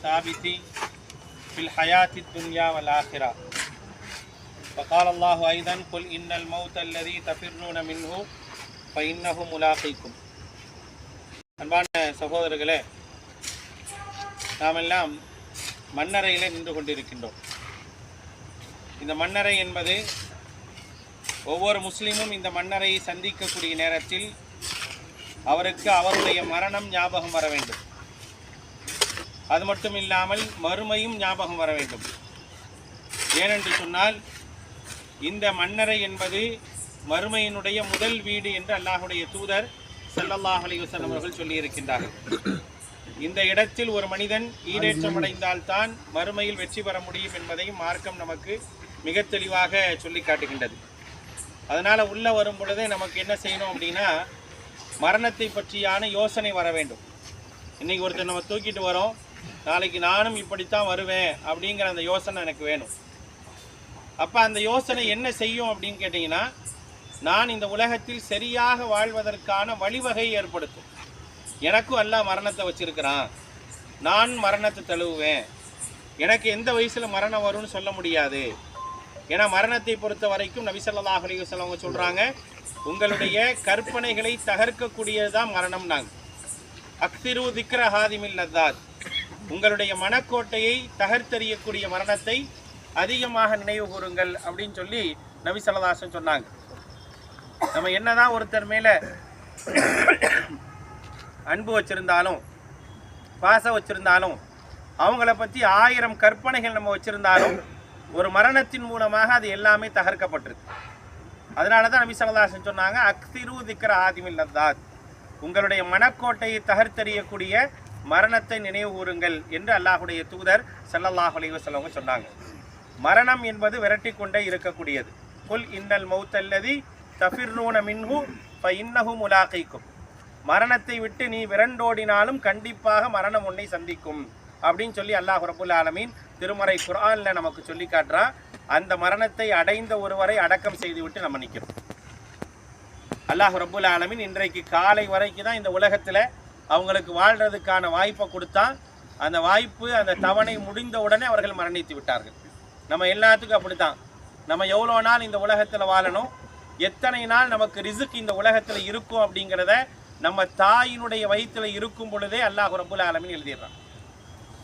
الثابت في الحياة الدنيا والآخرة وقال الله أيضا قل إن الموت الذي تفرون منه فإنه ملاقيكم அன்பான சகோதரர்களே நாமெல்லாம் மண்ணறையிலே நின்று கொண்டிருக்கின்றோம் இந்த மண்ணறை என்பது ஒவ்வொரு முஸ்லீமும் இந்த மன்னரை சந்திக்கக்கூடிய நேரத்தில் அவருக்கு அவருடைய மரணம் ஞாபகம் வர வேண்டும் அது மட்டும் இல்லாமல் மறுமையும் ஞாபகம் வர வேண்டும். ஏனென்று சொன்னால் இந்த மன்னரை என்பது மறுமையினுடைய முதல் வீடு என்று அல்லாஹுடைய தூதர் செல்லல்லாஹ் அலைஹி அவர்கள் சொல்லியிருக்கின்றார்கள் இந்த இடத்தில் ஒரு மனிதன் ஈடேற்றம் அடைந்தால்தான் மறுமையில் வெற்றி பெற முடியும் என்பதையும் மார்க்கம் நமக்கு மிக தெளிவாக சொல்லி காட்டுகின்றது. அதனால் உள்ளே வரும் பொழுதே நமக்கு என்ன செய்யணும் அப்படின்னா மரணத்தை பற்றியான யோசனை வர வேண்டும். இன்றைக்கி ஒருத்தர் நம்ம தூக்கிட்டு வரோம். நாளைக்கு நானும் இப்படித்தான் வருவேன் அப்படிங்கிற அந்த யோசனை எனக்கு வேணும். அப்போ அந்த யோசனை என்ன செய்யும் அப்படின்னு கேட்டிங்கன்னா நான் இந்த உலகத்தில் சரியாக வாழ்வதற்கான வழிவகை ஏற்படுத்தும். எனக்கும் எல்லாம் மரணத்தை வச்சிருக்கிறான். நான் மரணத்தை தழுவுவேன். எனக்கு எந்த வயசில் மரணம் வரும்னு சொல்ல முடியாது. ஏன்னா மரணத்தை பொறுத்த வரைக்கும் நபிசல்லாஹ் அலிவசல் அவங்க சொல்கிறாங்க உங்களுடைய கற்பனைகளை தகர்க்கக்கூடியது தான் மரணம் நாங்கள் அக்திரு திக்ர ஹாதிமில் லத்தாத் உங்களுடைய மனக்கோட்டையை தகர்த்தெறியக்கூடிய மரணத்தை அதிகமாக நினைவு கூறுங்கள் அப்படின்னு சொல்லி நபி சலதாசன் சொன்னாங்க. நம்ம என்னதான் ஒருத்தர் மேலே அன்பு வச்சிருந்தாலும் பாசம் வச்சிருந்தாலும் அவங்கள பற்றி ஆயிரம் கற்பனைகள் நம்ம வச்சிருந்தாலும் ஒரு மரணத்தின் மூலமாக அது எல்லாமே தகர்க்கப்பட்டிருக்கு. அதனால தான் நபி ஸல்லல்லாஹு சொன்னாங்க அக்திரு திக்ர ஆதிமில் உங்களுடைய மனக்கோட்டையை தகர்த்தெறியக்கூடிய மரணத்தை நினைவு கூறுங்கள் என்று அல்லாஹுடைய தூதர் சல்லல்லாஹ் அலைஹி சொன்னாங்க. மரணம் என்பது விரட்டி கொண்டே இருக்கக்கூடியது. குல் இன்னல் மௌத்தல்லதி தஃபிர்ரூன மின்ஹு ப இன்னகும் உலாக்கைக்கும் மரணத்தை விட்டு நீ விரண்டோடினாலும் கண்டிப்பாக மரணம் உன்னை சந்திக்கும் அப்படின்னு சொல்லி அல்லாஹ் ரபுல் ஆலமீன் திருமறை குரானில் நமக்கு சொல்லி காட்டுறான் அந்த மரணத்தை அடைந்த ஒருவரை அடக்கம் செய்துவிட்டு நம்ம நிற்கிறோம் அல்லாஹ் ரபுல் ஆலமின் இன்றைக்கு காலை வரைக்கும் தான் இந்த உலகத்தில் அவங்களுக்கு வாழ்றதுக்கான வாய்ப்பை கொடுத்தா அந்த வாய்ப்பு அந்த தவணை முடிந்த உடனே அவர்கள் மரணித்து விட்டார்கள். நம்ம எல்லாத்துக்கும் அப்படித்தான். நம்ம எவ்வளோ நாள் இந்த உலகத்தில் வாழணும்? எத்தனை நாள் நமக்கு ரிசுக் இந்த உலகத்தில் இருக்கும் அப்படிங்கிறத நம்ம தாயினுடைய வயிற்றில் இருக்கும் பொழுதே அல்லாஹ் ரபுல் ஆலமீன் எழுதிடுறான்.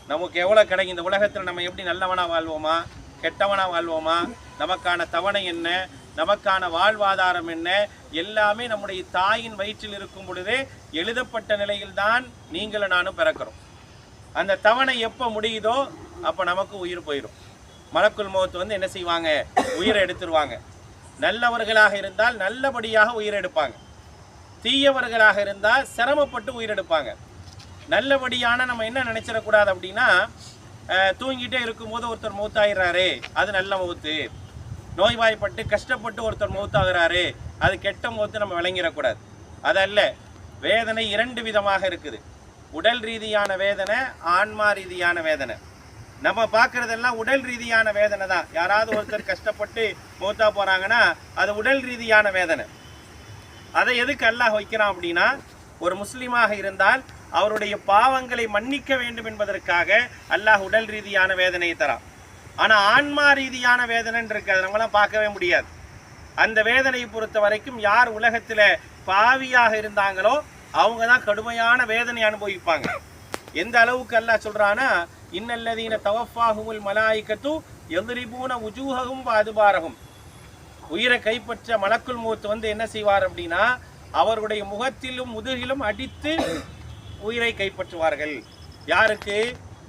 நமக்கு எவ்வளோ கிடைக்கும்? இந்த உலகத்தில் நம்ம எப்படி நல்லவனாக வாழ்வோமா? கெட்டவனாக வாழ்வோமா? நமக்கான தவணை என்ன? நமக்கான வாழ்வாதாரம் என்ன? எல்லாமே நம்முடைய தாயின் வயிற்றில் இருக்கும் பொழுதே எழுதப்பட்ட நிலையில்தான் நீங்களும் நானும் பிறக்கிறோம். அந்த தவணை எப்போ முடியுதோ அப்போ நமக்கு உயிர் போயிடும். மலக்குள் முகத்து வந்து என்ன செய்வாங்க? உயிரை எடுத்துருவாங்க. நல்லவர்களாக இருந்தால் நல்லபடியாக உயிர் எடுப்பாங்க. தீயவர்களாக இருந்தால் சிரமப்பட்டு உயிரெடுப்பாங்க நல்லபடியான நம்ம என்ன நினைச்சிடக்கூடாது அப்படின்னா தூங்கிட்டே இருக்கும்போது ஒருத்தர் மூத்தாயிடுறாரு அது நல்ல மௌத்து. நோய்வாய்ப்பட்டு கஷ்டப்பட்டு ஒருத்தர் மூத்தாகிறாரு அது கெட்ட மௌத்து நம்ம விளங்கிடக்கூடாது. அதல்ல வேதனை இரண்டு விதமாக இருக்குது. உடல் ரீதியான வேதனை ஆன்மா ரீதியான வேதனை. நம்ம பார்க்கறதெல்லாம் உடல் ரீதியான வேதனை தான். யாராவது ஒருத்தர் கஷ்டப்பட்டு மூத்தா போறாங்கன்னா அது உடல் ரீதியான வேதனை. அதை எதுக்கு அல்லாஹ் வைக்கிறான் அப்படின்னா ஒரு முஸ்லீமாக இருந்தால் அவருடைய பாவங்களை மன்னிக்க வேண்டும் என்பதற்காக அல்லாஹ் உடல் ரீதியான வேதனையை தரான். ஆனால் ஆன்மா ரீதியான வேதனைன்னு இருக்கு அதை நம்மளாம் பார்க்கவே முடியாது. அந்த வேதனையை பொறுத்த வரைக்கும் யார் உலகத்தில் பாவியாக இருந்தாங்களோ அவங்க தான் கடுமையான வேதனை அனுபவிப்பாங்க. எந்த அளவுக்கு அல்லாஹ் சொல்றானா இன்னல்லதீன தவஃபாஹுமுல் மலாய்க்கத்து எதிரிபூன உஜூககும் அதுபாரகும் உயிரை கைப்பற்ற மலக்குள் மூத்து வந்து என்ன செய்வார் அப்படின்னா அவருடைய முகத்திலும் முதுகிலும் அடித்து உயிரை கைப்பற்றுவார்கள். யாருக்கு?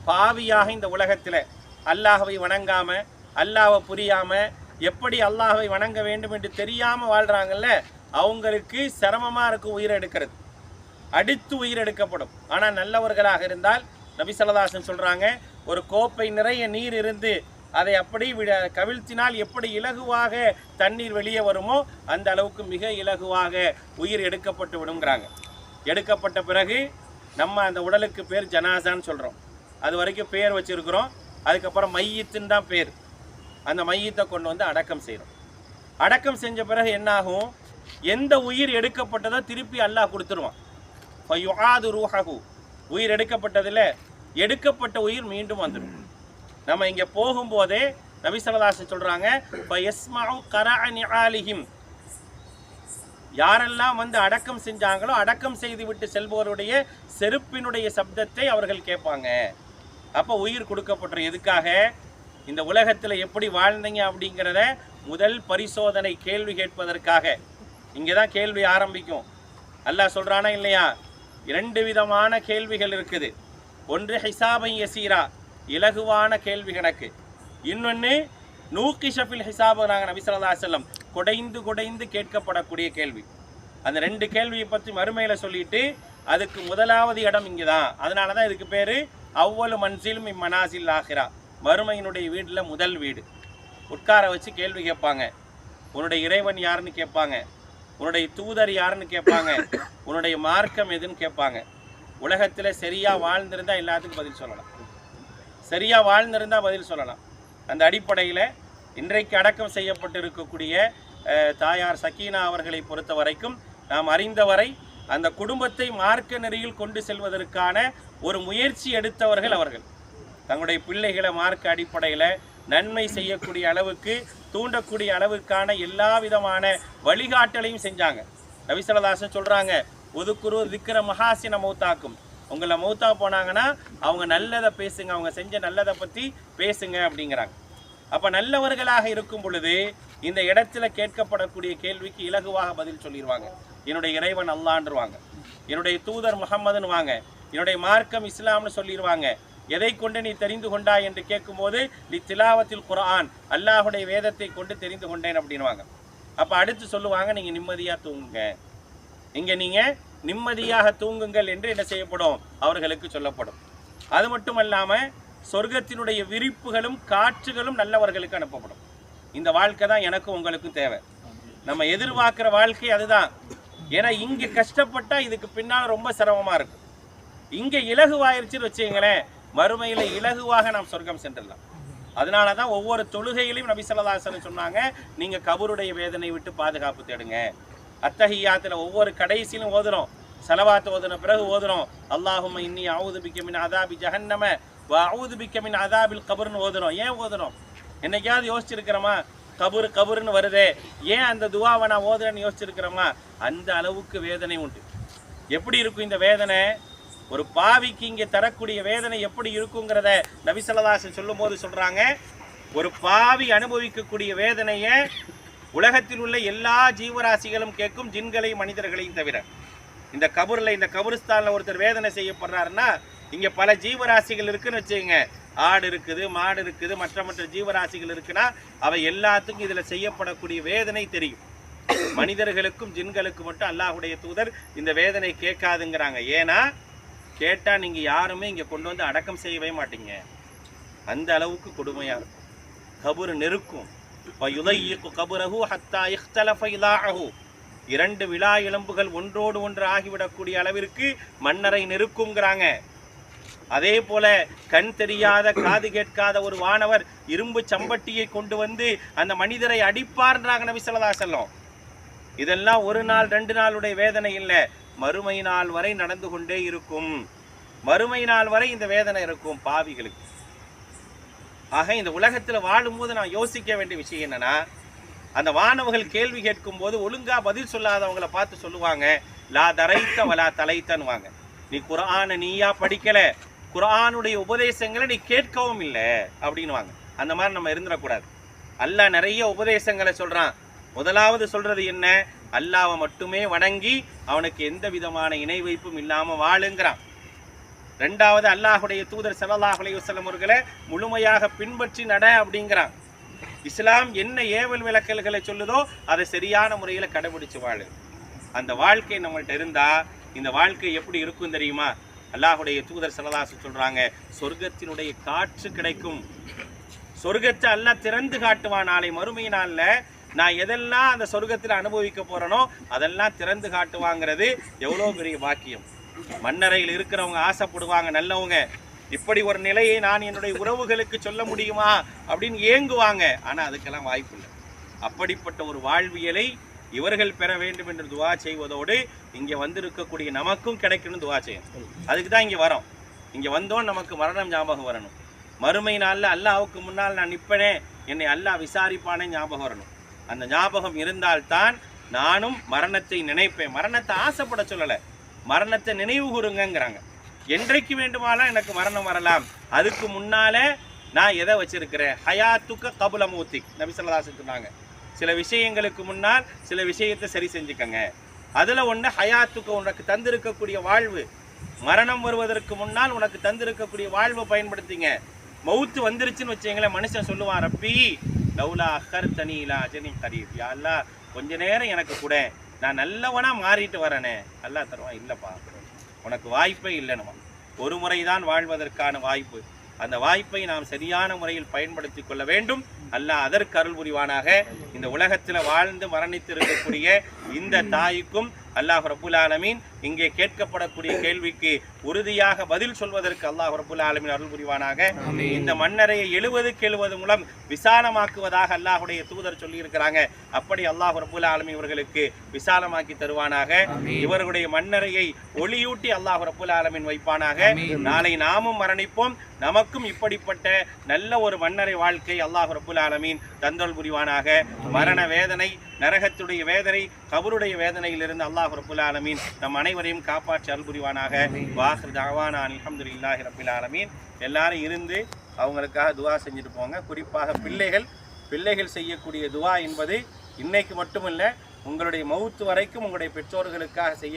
பாவியாக இந்த உலகத்தில். அல்லாஹவை வணங்காம அல்லாவை புரியாம எப்படி அல்லாஹை வணங்க வேண்டும் என்று தெரியாமல் வாழ்கிறாங்கல்ல அவங்களுக்கு சிரமமாக இருக்கும் உயிர் எடுக்கிறது. அடித்து உயிர் எடுக்கப்படும். ஆனால் நல்லவர்களாக இருந்தால் நபி ஸல்லல்லாஹு சொல்கிறாங்க ஒரு கோப்பை நிறைய நீர் இருந்து அதை அப்படி விட கவிழ்த்தினால் எப்படி இலகுவாக தண்ணீர் வெளியே வருமோ அந்த அளவுக்கு மிக இலகுவாக உயிர் எடுக்கப்பட்டு விடுங்கிறாங்க. எடுக்கப்பட்ட பிறகு நம்ம அந்த உடலுக்கு பேர் ஜனாசான்னு சொல்கிறோம் அது வரைக்கும் பேர் வச்சிருக்கிறோம். அதுக்கப்புறம் மையத்துன்னு தான் பேர். அந்த மையத்தை கொண்டு வந்து அடக்கம் செய்கிறோம் அடக்கம் செஞ்ச பிறகு என்னாகும்? எந்த உயிர் எடுக்கப்பட்டதோ திருப்பி அல்லாஹ் கொடுத்துருவான். ஃபயுஆது உயிர் எடுக்கப்பட்டதில் எடுக்கப்பட்ட உயிர் மீண்டும் வந்துடும். நம்ம இங்கே போகும்போதே நபி சொல்கிறாங்க யாரெல்லாம் வந்து அடக்கம் செஞ்சாங்களோ அடக்கம் செய்து விட்டு செல்பவருடைய செருப்பினுடைய சப்தத்தை அவர்கள் கேட்பாங்க. அப்போ உயிர் கொடுக்கப்பட்டுரும். எதுக்காக? இந்த உலகத்தில் எப்படி வாழ்ந்தீங்க அப்படிங்கிறத முதல் பரிசோதனை கேள்வி கேட்பதற்காக. இங்கே தான் கேள்வி ஆரம்பிக்கும். அல்லாஹ் சொல்கிறானா இல்லையா? இரண்டு விதமான கேள்விகள் இருக்குது. ஒன்று ஹிசாபை யசீரா இலகுவான கேள்வி கணக்கு. இன்னொன்று நூக்கி ஷஃபில் ஹிசாபு நாங்கள் நபி குடைந்து குடைந்து கேட்கப்படக்கூடிய கேள்வி. அந்த ரெண்டு கேள்வியை பற்றி மறுமையில் சொல்லிட்டு அதுக்கு முதலாவது இடம் இங்கே தான் அதனால தான் இதுக்கு பேர் அவ்வளவு மன்சிலும் இம்மனாசில் ஆகிறா மருமையினுடைய வீட்டில் முதல் வீடு. உட்கார வச்சு கேள்வி கேட்பாங்க. உன்னுடைய இறைவன் யாருன்னு கேட்பாங்க. உன்னுடைய தூதர் யாருன்னு கேட்பாங்க. உன்னுடைய மார்க்கம் எதுன்னு கேட்பாங்க. உலகத்தில் சரியா வாழ்ந்திருந்தா எல்லாத்துக்கும் பதில் சொல்லலாம். சரியா வாழ்ந்திருந்தா பதில் சொல்லலாம். அந்த அடிப்படையில் இன்றைக்கு அடக்கம் செய்யப்பட்டு இருக்கக்கூடிய தாயார் சக்கீனா அவர்களை பொறுத்த வரைக்கும் நாம் அறிந்தவரை அந்த குடும்பத்தை மார்க்க நெறியில் கொண்டு செல்வதற்கான ஒரு முயற்சி எடுத்தவர்கள் அவர்கள். தங்களுடைய பிள்ளைகளை மார்க்க அடிப்படையில் நன்மை செய்யக்கூடிய அளவுக்கு தூண்டக்கூடிய அளவுக்கான எல்லா விதமான வழிகாட்டலையும் செஞ்சாங்க. ரவிசலதாசன் சொல்கிறாங்க ஒதுக்குரு திக்கிற மகாசின மௌத்தாக்கும். உங்களை மௌத்தா போனாங்கன்னா அவங்க நல்லதை பேசுங்க அவங்க செஞ்ச நல்லதை பற்றி பேசுங்க அப்படிங்கிறாங்க. அப்போ நல்லவர்களாக இருக்கும் பொழுது இந்த இடத்துல கேட்கப்படக்கூடிய கேள்விக்கு இலகுவாக பதில் சொல்லிடுவாங்க என்னுடைய இறைவன் அல்லான்றுவாங்க. என்னுடைய தூதர் முகம்மதுன்னு வாங்க என்னுடைய மார்க்கம் இஸ்லாம்னு சொல்லிடுவாங்க எதை கொண்டு நீ தெரிந்து கொண்டாய் என்று கேட்கும்போது நீ திலாவத்தில் குரான் அல்லாஹுடைய வேதத்தை கொண்டு தெரிந்து கொண்டேன் அப்படின்வாங்க அப்போ அடுத்து சொல்லுவாங்க நீங்கள் நிம்மதியாக தூங்குங்க. இங்கே நீங்கள் நிம்மதியாக தூங்குங்கள் என்று என்ன செய்யப்படும்? அவர்களுக்கு சொல்லப்படும். அது மட்டும் அல்லாமல் சொர்க்கத்தினுடைய விரிப்புகளும் காற்றுகளும் நல்லவர்களுக்கு அனுப்பப்படும். இந்த வாழ்க்கை தான் எனக்கும் உங்களுக்கும் தேவை. நம்ம எதிர்பார்க்குற வாழ்க்கை அதுதான். ஏன்னா இங்கே கஷ்டப்பட்டால் இதுக்கு பின்னால் ரொம்ப சிரமமாக இருக்கும். இங்கே இலகுவாயிருச்சுன்னு வச்சுங்களேன் மறுமையில் இலகுவாக நாம் சொர்க்கம் சென்றலாம் அதனால தான் ஒவ்வொரு தொழுகையிலையும் நபி சொன்னாங்க நீங்கள் கபருடைய வேதனை விட்டு பாதுகாப்பு தேடுங்க. அத்தகையாத்தில் ஒவ்வொரு கடைசியிலும் ஓதுறோம். செலவாத்து ஓதுன பிறகு ஓதுறோம். அல்லாஹும் இன்னி அவுது பிக்கமின் அதாபி ஜஹன்னம அவுது பிக்கமின் அதாபில் கபர்னு ஓதுறோம். ஏன் ஓதுறோம்? என்னைக்காவது யோசிச்சிருக்கிறோமா? கபுரு கபுருன்னு வருதே. ஏன் அந்த துவாவை நான் ஓதுறேன்னு யோசிச்சிருக்கிறோமா? அந்த அளவுக்கு வேதனை உண்டு. எப்படி இருக்கும் இந்த வேதனை? ஒரு பாவிக்கு இங்கே தரக்கூடிய வேதனை எப்படி இருக்குங்கிறத நபிசல்லதாசன் சொல்லும் போது சொல்றாங்க. ஒரு பாவி அனுபவிக்கக்கூடிய வேதனையை உலகத்தில் உள்ள எல்லா ஜீவராசிகளும் கேட்கும் ஜின்களையும் மனிதர்களையும் தவிர. இந்த கபூரில் இந்த கபுரிஸ்தானில் ஒருத்தர் வேதனை செய்யப்படுறாருன்னா இங்கே பல ஜீவராசிகள் இருக்குன்னு வச்சுக்கோங்க. ஆடு இருக்குது மாடு இருக்குது மற்ற மற்ற ஜீவராசிகள் இருக்குன்னா அவை எல்லாத்துக்கும் இதில் செய்யப்படக்கூடிய வேதனை தெரியும். மனிதர்களுக்கும் ஜின்களுக்கும் மட்டும் அல்லாஹுடைய தூதர் இந்த வேதனை கேட்காதுங்கிறாங்க. ஏன்னா கேட்டால் நீங்கள் யாருமே இங்கே கொண்டு வந்து அடக்கம் செய்யவே மாட்டீங்க. அந்த அளவுக்கு கொடுமையாக இருக்கும் கபுரு நெருக்கும். வயுதையிக்கு கபுரஹு ஹத்தா இஹ்தலஃப இலாஹு இரண்டு விழா எலும்புகள் ஒன்றோடு ஒன்று ஆகிவிடக்கூடிய அளவிற்கு மன்னரை நெருக்குங்கிறாங்க. அதே போல கண் தெரியாத காது கேட்காத ஒரு வானவர் இரும்பு சம்பட்டியை கொண்டு வந்து அந்த மனிதரை அடிப்பார்ன்றாங்க நபி சொல்லதா அலைஹி இதெல்லாம் ஒரு நாள் ரெண்டு நாளுடைய வேதனை இல்லை. மறுமை நாள் வரை நடந்து கொண்டே இருக்கும். மறுமை நாள் வரை இந்த வேதனை இருக்கும் பாவிகளுக்கு. ஆக இந்த உலகத்தில் வாழும்போது நான் யோசிக்க வேண்டிய விஷயம் என்னன்னா அந்த வானவர்கள் கேள்வி கேட்கும் போது ஒழுங்கா பதில் சொல்லாதவங்கள பார்த்து சொல்லுவாங்க லா தரைத்த வலா தலைத்தன்னுவாங்க. நீ குரானை நீயா படிக்கல குரானுடைய உபதேசங்களை நீ கேட்கவும் இல்லை அப்படின்னுவாங்க. அந்த மாதிரி நம்ம இருந்துடக்கூடாது. அல்லாஹ் நிறைய உபதேசங்களை சொல்கிறான் முதலாவது சொல்றது என்ன? அல்லாவை மட்டுமே வணங்கி அவனுக்கு எந்த விதமான இணை வைப்பும் இல்லாம வாழுங்கிறான். ரெண்டாவது அல்லாஹுடைய தூதர் ஸல்லல்லாஹு அலைஹி அவர்களை முழுமையாக பின்பற்றி நட அப்படிங்கிறான். இஸ்லாம் என்ன ஏவல் விளக்கல்களை சொல்லுதோ அதை சரியான முறையில் கடைபிடிச்சு வாழு. அந்த வாழ்க்கை நம்மள்கிட்ட இருந்தா இந்த வாழ்க்கை எப்படி இருக்கும் தெரியுமா? அல்லாஹுடைய தூதர் ஸல்லல்லாஹு சொல்றாங்க சொர்க்கத்தினுடைய காற்று கிடைக்கும். சொர்க்கத்தை அல்லாஹ் திறந்து காட்டுவான். நாளை மறுமை நாளில் நான் எதெல்லாம் அந்த சொர்க்கத்தில் அனுபவிக்க போகிறேனோ அதெல்லாம் திறந்து காட்டுவாங்கிறது எவ்வளோ பெரிய பாக்கியம். மண்ணறையில் இருக்கிறவங்க ஆசைப்படுவாங்க நல்லவங்க. இப்படி ஒரு நிலையை நான் என்னுடைய உறவுகளுக்கு சொல்ல முடியுமா அப்படின்னு ஏங்குவாங்க. ஆனால் அதுக்கெல்லாம் வாய்ப்பு இல்லை. அப்படிப்பட்ட ஒரு வாழ்வியலை இவர்கள் பெற வேண்டும் என்று துவா செய்வதோடு இங்கே வந்திருக்கக்கூடிய நமக்கும் கிடைக்கணும் துவா செய்யணும். அதுக்கு தான் இங்கே வரோம். இங்கே வந்தோம் நமக்கு மரணம் ஞாபகம் வரணும். மறுமை நாளில் அல்லாவுக்கு முன்னால் நான் நிற்பனே என்னை அல்லாஹ் விசாரிப்பானே ஞாபகம் வரணும். அந்த ஞாபகம் இருந்தால்தான் நானும் மரணத்தை நினைப்பேன். மரணத்தை ஆசைப்பட சொல்லலை. மரணத்தை நினைவு கூறுங்கிறாங்க என்றைக்கு வேண்டுமானால் எனக்கு மரணம் வரலாம். அதுக்கு முன்னாலே நான் எதை வச்சிருக்கிறேன்? ஹயாத்துக்க கபுல மூத்திக் நபி சொன்னாங்க. சில விஷயங்களுக்கு முன்னால் சில விஷயத்தை சரி செஞ்சுக்கங்க. அதில் ஒன்று ஹயாத்துக்கு உனக்கு தந்திருக்கக்கூடிய வாழ்வு. மரணம் வருவதற்கு முன்னால் உனக்கு தந்திருக்கக்கூடிய வாழ்வை பயன்படுத்திங்க. மௌத்து வந்துருச்சுன்னு வச்சுங்களேன் மனுஷன் சொல்லுவான் ரப்பி லவ்லா அஹர் தனியிலா அஜனி கரீப் யா அல்லாஹ் கொஞ்ச நேரம் எனக்கு கூட. நான் நல்லவனாக மாறிட்டு வரேனே. அல்லாஹ் தருவான் இல்லைப்பா. உனக்கு வாய்ப்பே இல்லைனுமா ஒரு முறைதான் வாழ்வதற்கான வாய்ப்பு. அந்த வாய்ப்பை நாம் சரியான முறையில் பயன்படுத்தி கொள்ள வேண்டும். அல்லாஹ் அதற்கு அருள் புரிவானாக. இந்த உலகத்தில் வாழ்ந்து மரணித்து இருக்கக்கூடிய இந்த தாய்க்கும் அல்லாஹ் ரபுல் ஆலமீன் இங்கே கேட்கப்படக்கூடிய கேள்விக்கு உறுதியாக பதில் சொல்வதற்கு அல்லாஹ் ரபுல் ஆலமீன் அருள் புரிவானாக. இந்த மண்ணறையை எழுவதுக்கு எழுவது மூலம் விசாலமாக்குவதாக அல்லாஹுடைய தூதர் சொல்லி இருக்கிறாங்க அப்படி அல்லாஹ் ரபுல் ஆலமீன் இவர்களுக்கு விசாலமாக்கி தருவானாக. இவர்களுடைய மண்ணறையை ஒளியூட்டி அல்லாஹ் ரபுல் ஆலமீன் வைப்பானாக. நாளை நாமும் மரணிப்போம். நமக்கும் இப்படிப்பட்ட நல்ல ஒரு மன்னரை வாழ்க்கை அல்லாஹ் ரபுல் ஆலமீன் தந்தல் புரிவானாக. மரண வேதனை நரகத்துடைய வேதனை கபருடைய வேதனையிலிருந்து அல்லாஹ் ரபுல் ஆலமீன் நம் அனைவரையும் காப்பாற்றி அருள் புரிவானாக வாஹர் தாவானா அல்ஹம்துலில்லாஹி ரபில் ஆலமீன். எல்லாரும் இருந்து அவங்களுக்காக துவா செஞ்சுட்டு போங்க. குறிப்பாக பிள்ளைகள் பிள்ளைகள் செய்யக்கூடிய துவா என்பது இன்னைக்கு மட்டுமில்லை உங்களுடைய மௌத்து வரைக்கும் உங்களுடைய பெற்றோர்களுக்காக செய்ய